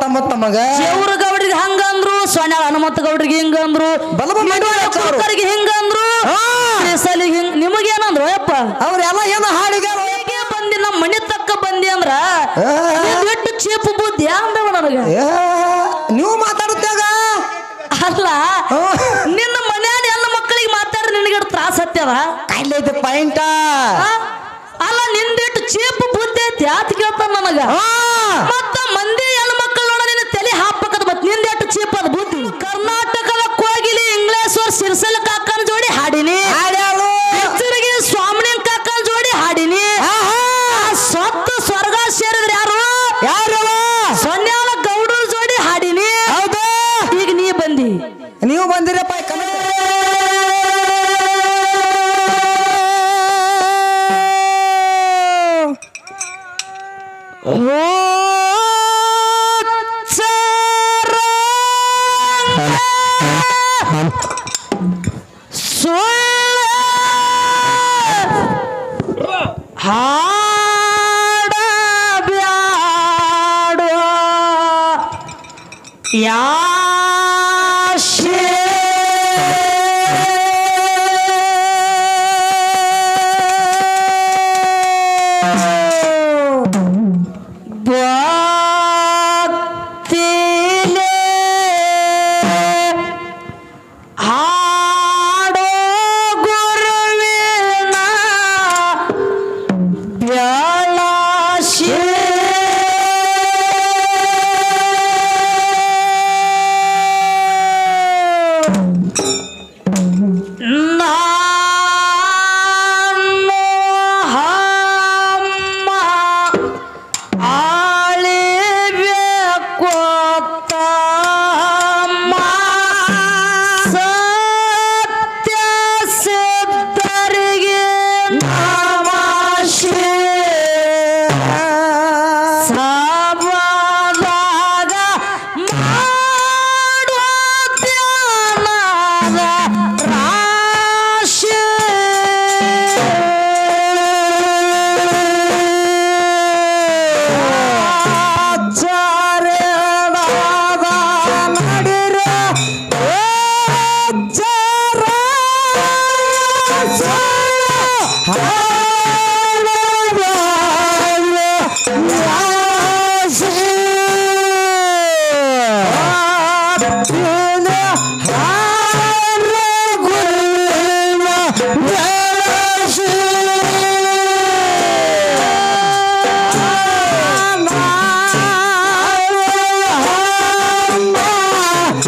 ತಮ್ಮ ತಮಗ. ದೇವ್ರ ಗೌಡ್ರಿಗೆ ಹಂಗಂದ್ರು ಸೊನ್ಯಾಳ ಹನುಮಂತ ಗೌಡ್ರಿಗೆ ಹಿಂಗಂದ್ರು ಬಲಬ ಮಂಡ್ಯ ಹಚ್ಚವ್ರು. ಕುಕ್ಕರಿಗೆ ಹಿಂಗಂದ್ರು ಹಾ. ಶ್ರೀಸಲಿಗೆ ಹಿಂಗ್ ನಿಮಗೇನಂದ್ರು ಯಪ್ಪ? ಅವ್ರೆಲ್ಲ ಏನು ಹಾಡಿಗಾರ ಹೇಗೆ ಬಂದಿ ನಮ್ಮ ಮನೆ ತಕ್ಕ ಬಂದಿ ಅಂದ್ರ ಬಿಟ್ಟು ಚೀಪು ಬುದ್ಧಿ ಅಂದವ ನನಗ. ನೀವು ಮಾತಾಡುತ್ತಾಗ ಅಲ್ಲ ನಿನ್ನ ಮನ್ಯಾನ ಎಲ್ಲ ಮಕ್ಕಳಿಗೆ ಮಾತಾಡ್ರಿ ನಿನಗೆ ತ್ರಾಸ ಹತ್ಯದ ಕೈಲೈತೆ ಪಾಯಿಂಟ? ಅಲ್ಲ ನಿಂದಿಟ್ಟು ಚೇಪು ಬುದ್ಧಿ ಐತಿ ಆತ ಕೇಳ್ತಾನ ನನಗ. ಮತ್ತ ಯಾಶೇ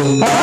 Hey.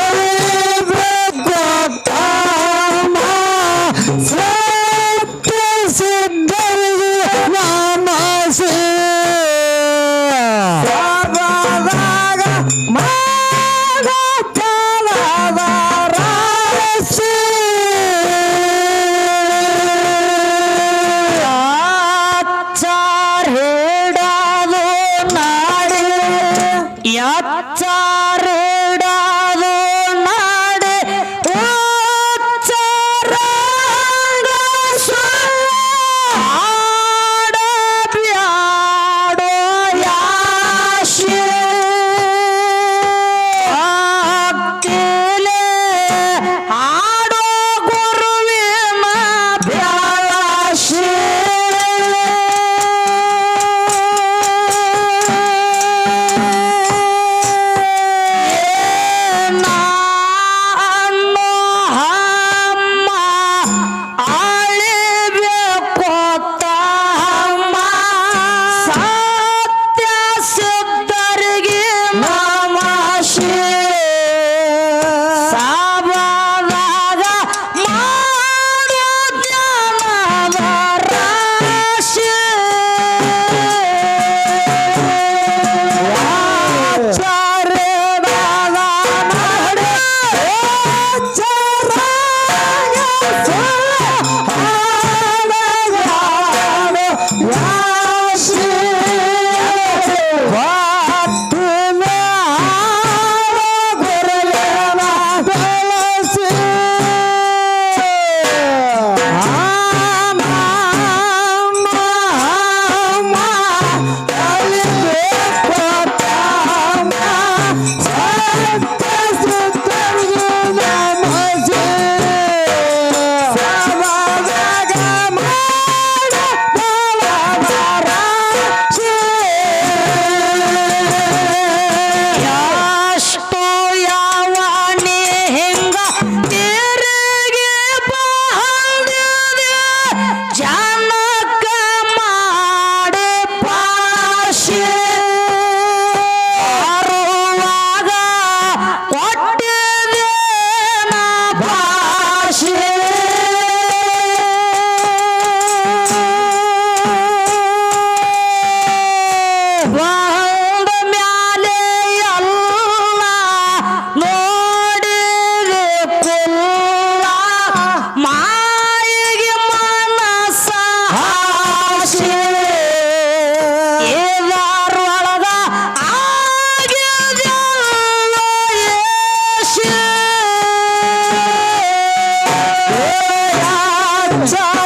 time.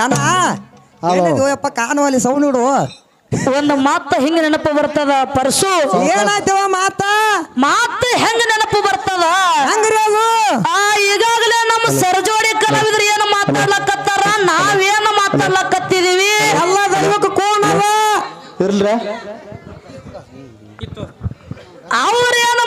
ಯಾನ? ಏನಿದೆಯಪ್ಪ ಕಾನು ಅಲ್ಲಿ ಸೌಂಡ್ ಒಂದು ಮಾತ ಹಿಂಗ ನೆನಪು ಬರ್ತದ? ಪರಸು. ಏನಾಯ್ತವ ಮಾತ? ಮಾತ ಹೆಂಗ ನೆನಪು ಬರ್ತದ? ಹಂಗ್ರಿ ಅದು? ಆ ಈಗಾಗಲೇ ನಮ್ಮ ಸರ್ಜೋಡಿ ಕಲಾವಿದ್ರೆ ಏನು ಮಾತಾಡ್ಲಕತ್ತಾರ? ನಾವೇನು ಮಾತಾಡ್ಲಕತ್ತಿದೀವಿ? ಎಲ್ಲ ದೈವಕ್ಕೆ ಕೋಣ ಇರ್ಲ್ರ ಅವ್ರೇನು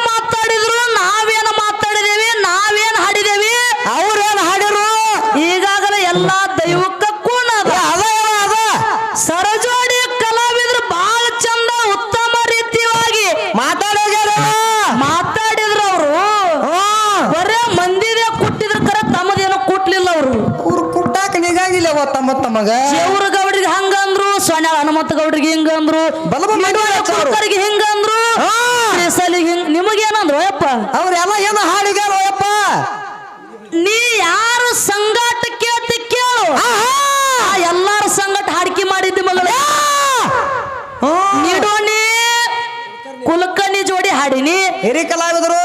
ಇವ್ರು ಕುಟ್ಟಾಕ ನಿಗಾಗಿಲ್ಲ ಅವ ತಮ್ಮ ತಮಗ ದೇವ್ರ ಗೌಡ್ರಿಗೆ ಹಂಗಂದ್ರು ಸೊನ್ಯಾಳ ಹನುಮಂತ ಗೌಡ್ರಿಗೆ ಹಿಂಗಂದ್ರು ಬಲಬ ಮಂಡ್ಯಾಳ ಚೌರ. ಕುಕ್ಕರ್ಗೆ ಹಿಂಗಂದ್ರು ಹಾ. ಕೇಸಲಿಗೆ ಹಿಂಗ್ ನಿಮಗೇನಂದ್ರು ಅಯ್ಯಪ್ಪ? ಅವ್ರೆಲ್ಲ ಏನ ಹಾಡಿಗಾರ ಅಯ್ಯಪ್ಪ. ನೀ ಯಾರು ಸಂಗಾಟ ಕೇಳ್ತಿ ಕೇಳು. ಆ ಎಲ್ಲಾರ ಸಂಗಟ ಹಾಡಿಕೆ ಮಾಡಿದ್ದಿ ಮಗಳು. ನೀಡೋಣಿ ಕುಲಕರ್ಣಿ ಜೋಡಿ ಹಾಡಿನಿ. ಹಿರಿ ಕಲಾವಿದರು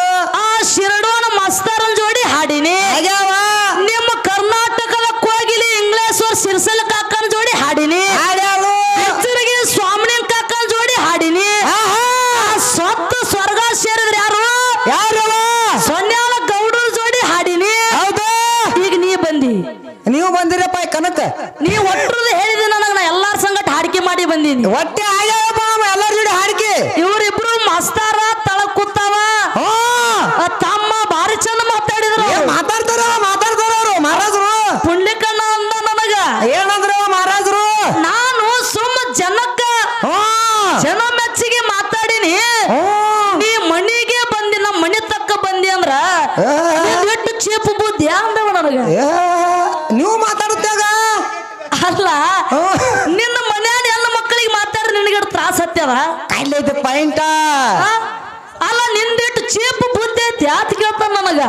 ನೀವು ಮಾತಾಡುತ್ತಾಗ ಅಲ್ಲ. ನಿನ್ನ ಮನ್ಯಾನ ಎಲ್ಲ ಮಕ್ಕಳಿಗೆ ಮಾತಾಡ್ರಿ ನಿನಗೆ ತ್ರಾಸ ಹತ್ಯದ ಕೈಲೈತೆ ಪಾಯಿಂಟ. ಆ? ಅಲ್ಲ ನಿಂದಿಟ್ಟು ಚೀಪ್ ಬುದ್ಧಿ ಐತಿ ಯಾತ್ ಕೇಳ್ತಾನ ನನಗ?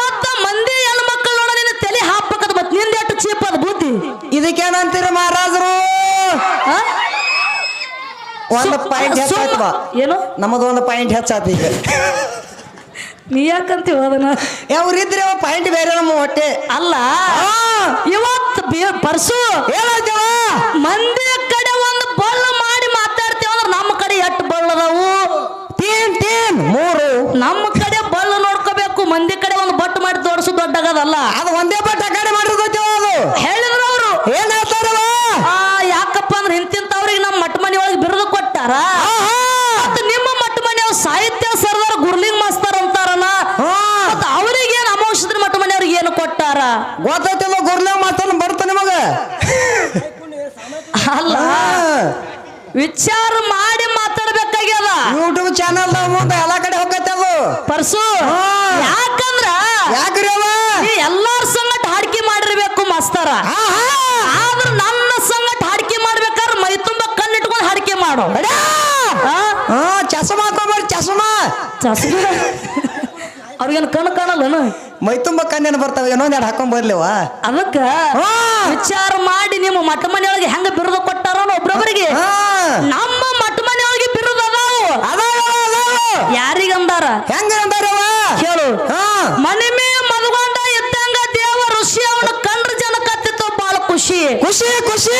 ಮತ್ತ ಮಂದಿ ಹೆಣ್ಣು ಮಕ್ಕಳು ನೋಡ ನಿನ್ನ ತಲೆ ಹಾಕ್ಬೇಕದ ಮತ್ ನಿಂದೆಟ್ಟು ಚೀಪ್ ಅದ ಬುದ್ಧಿ? ಇದಕ್ಕೇನಂತೀರ ಮಹಾರಾಜರು? ಒಂದು ಪಾಯಿಂಟ್ ಹೆಚ್ಚಾಯ್ತವ. ಹೆಚ್ಚಾಯ್ತು ಏನು? ನಮ್ಮದು ಒಂದು ಪಾಯಿಂಟ್ ಹೆಚ್ಚಾಯ್ತು ಈಗ. ನೀ ಯಾಕಂತ ಅವ್ರಿದ್ರೆ ಯಾವ್ರಿದ್ರೆ ಪಾಯಿಂಟ್ ಬೇರೆ ನಮ್ಮ ಹೊಟ್ಟೆ. ಅಲ್ಲ ಇವತ್ತು ಪರ್ಸು ಏನಾಯ್ತವ ಮಂದಿ ಕಡೆ ಒಂದು ಬಳ್ಳ ಮಾಡಿ ಮಾತಾಡ್ತೇವ ಅಂದ್ರೆ ನಮ್ಮ ಕಡೆ ಎಷ್ಟು ಬಳ್ಳದವು ಟೀನ್ ಟೀನ್ ಮೂರು. ನಮ್ಮ ಕಡೆ ಬಳ್ಳ ನೋಡ್ಕೋಬೇಕು ಮಂದಿ ಕಡೆ ಒಂದು ಬಟ್ ಮಾಡಿ ತೋರಿಸು ದೊಡ್ಡಗದಲ್ಲ. ಅದು ಒಂದೇ ಬಟ್ ಆ ಕಡೆ ಮಾಡಿರ್ತೈತಿ ಅದು ಹೇಳಿದ್ರು ಅವರು ಏನ್ ಹೇಳ್ತಾರವ ಆ ಯಾಕಪ್ಪ ಅಂದ್ರೆ ಇಂತಿಂತವ್ರಿಗೆ ನಮ್ಮ ಮಟ್ಟ ಮನೆ ಒಳಗೆ ಬಿರುದು ಕೊಟ್ಟಾರ ಮತ್ತ ನಿಮ್ಮ ಮಟ್ಟ ಮನೆಯವ್ರು ಸಾಹಿತ್ಯ ಸರ್ದಾರ ಗುರ್ಲಿಂಗ್ ಮಾಸ್ತರ್ ಅಂತಾರಲ್ಲ ಮತ್ತ ಅವ್ರಿಗೆ ಏನು ಅಮೌಷದ್ರ ಮಟ್ಟ ಮನೆಯವ್ರಿಗೆ ಏನು ಕೊಟ್ಟಾರ ಗೊತ್ತೈತಿಲ್ಲ ಗುರ್ಲೆ ಮಾತಾಡ ಬರ್ತ ನಿಮಗ. ಅಲ್ಲ ವಿಚಾರ ಮಾಡಿ ಮಾತಾಡ್ಬೇಕಾಗ್ಯದ. ಯೂಟ್ಯೂಬ್ ಚಾನಲ್ ಮುಂದೆ ಎಲ್ಲ ಕಡೆ ಹೋಗತ್ತೆ ಅದು. ಪರ್ಸು. ಯಾಕಂದ್ರ ಯಾಕ್ರಿ ಅವ? ಎಲ್ಲಾರ ಸಂಗಟ ಹಾಡ್ಕಿ ಮಾಡಿರ್ಬೇಕು ಮಾಸ್ತರ. ಆದ್ರ ನನ್ನ ಸಂಗಟ ಹಾಡ್ಕಿ ಮಾಡ್ಬೇಕಾದ್ರೆ ಮೈ ತುಂಬ ಕಣ್ಣಿಟ್ಕೊಂಡು ಹಾಡ್ಕಿ ಮಾಡು. ಚಸ್ಮಾ ಹಾಕೋಬೇಡಿ ಚಸ್ಮಾ. ಚಸ್ಮಾ. ಅವ್ರಿಗೇನು ಕಣ್ಣು ಕಾಣಲ್ಲನು? ಮೈ ತುಂಬ ಕಣ್ಣೇನು ಬರ್ತಾವ ಏನೋ ಎರಡು ಹಾಕೊಂಡ್ ಬರ್ಲಿವ. ಅದಕ್ಕ. ವಿಚಾರ ಮಾಡಿ ನಿಮ್ಮ ಮಠ ಮನೆಯೊಳಗೆ ಹೆಂಗ ಬಿರುದು ಕೊಟ್ಟಾರ ಒಬ್ರೊಬ್ಬರಿಗೆ ಹಾ. ನಮ್ಮ ಮಠ ಮನೆಯೊಳಗೆ ಬಿರುದು ಅದಾವು. ಯಾರಿಗಂದಾರ? ಹೆಂಗ ಅಂದಾರವ ಹೇಳು ಹಾ. ಮೇ ಮದುಗೊಂಡ ಎತ್ತಂಗ ದೇವ ಋಷಿ ಅವನ ಕಂಡ್ರ ಜನ ಕತ್ತಿತ್ತು ಬಾಳ ಖುಷಿ. ಖುಷಿ ಖುಷಿ.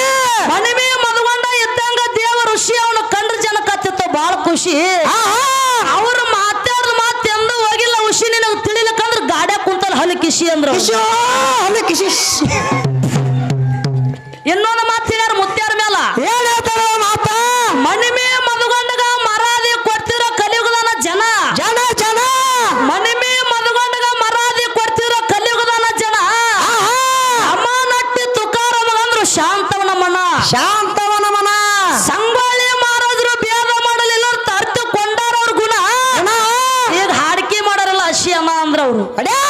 ಮನಿಮೆ ಮದುಗೊಂಡ ಎತ್ತಂಗ ದೇವ ಋಷಿ ಅವನ ಕಂಡ್ರ ಜನ ಕತ್ತಿತ್ತು ಬಾಳ ಖುಷಿ. ಕಿಶಿ ಅಂದ್ರು ಕಿಶಿ ಅಲ್ಲ ಕಿಶಿ ಇನ್ನೊಂದು ಮಾತು ಹೇಳ್ಯಾರ ಮುತ್ಯಾರ ಮೇಲ ಏನ್ ಹೇಳ್ತಾರ ಮಾತ ಮನಿಮೆ ಮದುಗೊಂಡಗ ಮರಾದಿ ಕೊಡ್ತಿರೋ ಕಲಿಯುಗದನ ಜನ ಜನ ಜನ ಮನಿಮೆ ಮದುಗೊಂಡಗ ಮರಾದಿ ಕೊಡ್ತಿರೋ ಕಲಿಯುಗದನ ಜನ ಆಹಾ. ಅಮ್ಮ ನಟ್ಟಿ ತುಕಾರಮ ಅಂದ್ರು ಶಾಂತವನ ಮನ ಶಾಂತವನ ಮನ ಸಂಗೊಳ್ಳಿ ಮಹಾರಾಜರು ಭೇದ ಮಾಡಲಿಲ್ಲ ತರ್ತು ಕೊಂಡಾರ ಅವ್ರ ಗುಣ ಗುಣ. ಈಗ ಹಾಡಿಕೆ ಮಾಡಾರಲ್ಲ ಅಶಿ ಅಮ್ಮ ಅಂದ್ರ ಅವ್ರು ಅಡ್ಯಾ.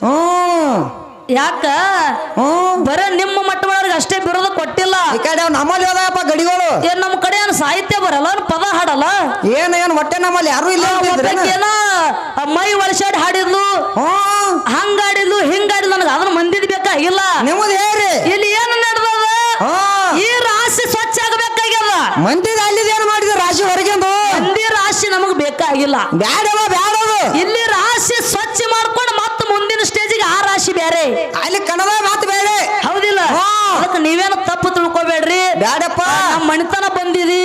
ಹ್ಮ್ ಯಾಕ? ಬರ ಬರೇ ನಿಮ್ಮ ಮಟ್ಟ ಮಾಡೋರ್ಗೆ ಅಷ್ಟೇ ಬಿರೋದು ಕೊಟ್ಟಿಲ್ಲ. ಈ ಕಡೆ ಅವ್ ನಮ್ಮಲ್ಲಿ ಹೋದಪ್ಪ ಗಡಿಗಳು. ಏನ್ ನಮ್ಮ ಕಡೆ ಏನು ಸಾಹಿತ್ಯ ಬರಲ್ಲ ಪದ ಹಾಡಲ್ಲ? ಏನ್ ಏನ್ ಹೊಟ್ಟೆ ನಮ್ಮಲ್ಲಿ ಯಾರು ಇಲ್ಲ? ಒಬ್ಬಾಕಿನ ಮೈ ಒಳಸಾಡಿ ಹಾಡಿದ್ಲು. ಹ್ಮ್ ಹಂಗಾಡಿದ್ಲು ಹಿಂಗಾಡಿದ್ಲು ನನಗೆ ಅದನ್ನ ಮಂದಿದ್ ಬೇಕಾಗಿಲ್ಲ ನಿಮ್ಮದು ಹೇಳ್ರಿ. ಇಲ್ಲಿ ಏನು ನಡೆದದ? ಹಾ ಈ ರಾಶಿ ಸ್ವಚ್ಛ ಆಗಬೇಕಾಗ್ಯದ. ಮಂದಿದ ಅಲ್ಲಿದ ಏನ್ ಮಾಡಿದ ರಾಶಿ ಹೊರಗಿಂದು. ಮಂದಿ ರಾಶಿ ನಮಗ್ ಬೇಕಾಗಿಲ್ಲ. ಬ್ಯಾಡವ ಬ್ಯಾಡದು ಇಲ್ಲಿ ರಾಶಿ ಸ್ವಚ್ಛ ಮಾಡ್ಕೊಂಡು ಮತ್ತೆ ಮುಂದಿನ ಸ್ಟೇಜಿಗೆ ಆ ರಾಶಿ ಬೇರೆ ಅಲ್ಲಿ ಕನ್ನಡ ಮಾತು ಬೇರೆ ಹೌದಿಲ್ಲ ಹಾ. ಅದಕ್ಕೆ ನೀವೇನು ತಪ್ಪು ತಿಳ್ಕೊಬೇಡ್ರಿ ಬ್ಯಾಡಪ್ಪ ನಮ್ಮ ಮಣಿತನ ಬಂದಿದಿ.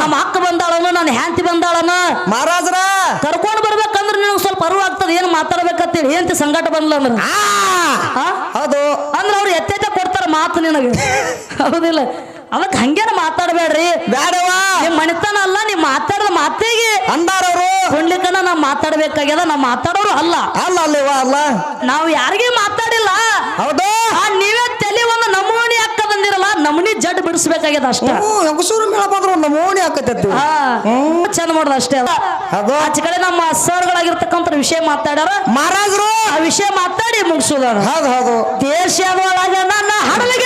ನಮ್ಮ ಅಕ್ಕ ಬಂದಾಳನು ನನ್ನ ಹ್ಯಾಂತಿ ಬಂದಾಳನ. ಮಹಾರಾಜರ. ಕರ್ಕೊಂಡು ಬರ್ಬೇಕಂದ್ರೆ ನಿನಗೆ ಸ್ವಲ್ಪ ಅರಿವು ಆಗ್ತದೆ ಏನು ಮಾತಾಡ್ಬೇಕಂತೇಳಿ. ಹೆಂತಿ ಸಂಕಟ ಬಂದ್ಲ ಅಂದ್ರೆ? ಹೌದು. ಅಂದ್ರೆ ಅವ್ರು ಎತ್ತೆತ್ತೆ ಕೊಡ್ತಾರ ಮಾತು ನಿನಗೆ. ಹೌದಿಲ್ಲ. ಅದಕ್ಕೆ ಹಂಗೇನ ಮಾತಾಡಬೇಡ್ರಿ. ಬೇಡವಾ ನಿಮ್ ಮಣಿತನ ಅಲ್ಲ ನೀವ್ ಮಾತಾಡದ ಮಾತಿಗೆ. ಅಂದಾರವ್ರು. ಕೊಂಡ್ಲಿಕ್ಕನ ನಾ ಮಾತಾಡ್ಬೇಕಾಗ್ಯದ ನಾ ಮಾತಾಡೋರು ಅಲ್ಲ. ಅಲ್ಲ ಅಲ್ಲವಾ ಅಲ್ಲ. ನಾವು ಯಾರಿಗೆ ಮಾತಾಡಿಲ್ಲ. ಹೌದು ಆ ನೀವೇ ತಲೆ ಒಂದು ನಮೂನಿ ಅಕ್ಕ ಬಂದಿರಲ್ಲ ನಮೂನಿ ಜಡ್ ಬಿಡಿಸ್ಬೇಕಾಗ್ಯದ ಅಷ್ಟೇ. ಹೆಂಗಸೂರು ಮೇಳ ಬಂದ್ರೆ ಒಂದು ಮೋಣಿ ಹಾಕತೈತಿ ಹಾ ಚಂದ ಮಾಡೋದು ಅಷ್ಟೇ ಅಲ್ಲ. ಅದು ಆಚೆ ಕಡೆ ನಮ್ಮ ಸರ್ಗಳಾಗಿರ್ತಕ್ಕಂಥ ವಿಷಯ ಮಾತಾಡ್ಯಾರ. ಮಹಾರಾಜರು. ಆ ವಿಷಯ ಮಾತಾಡಿ ಮುಗಿಸೋದ. ಹೌದು ಹೌದು. ದೇಶ ನನ್ನ ಹಡಲಿಗೆ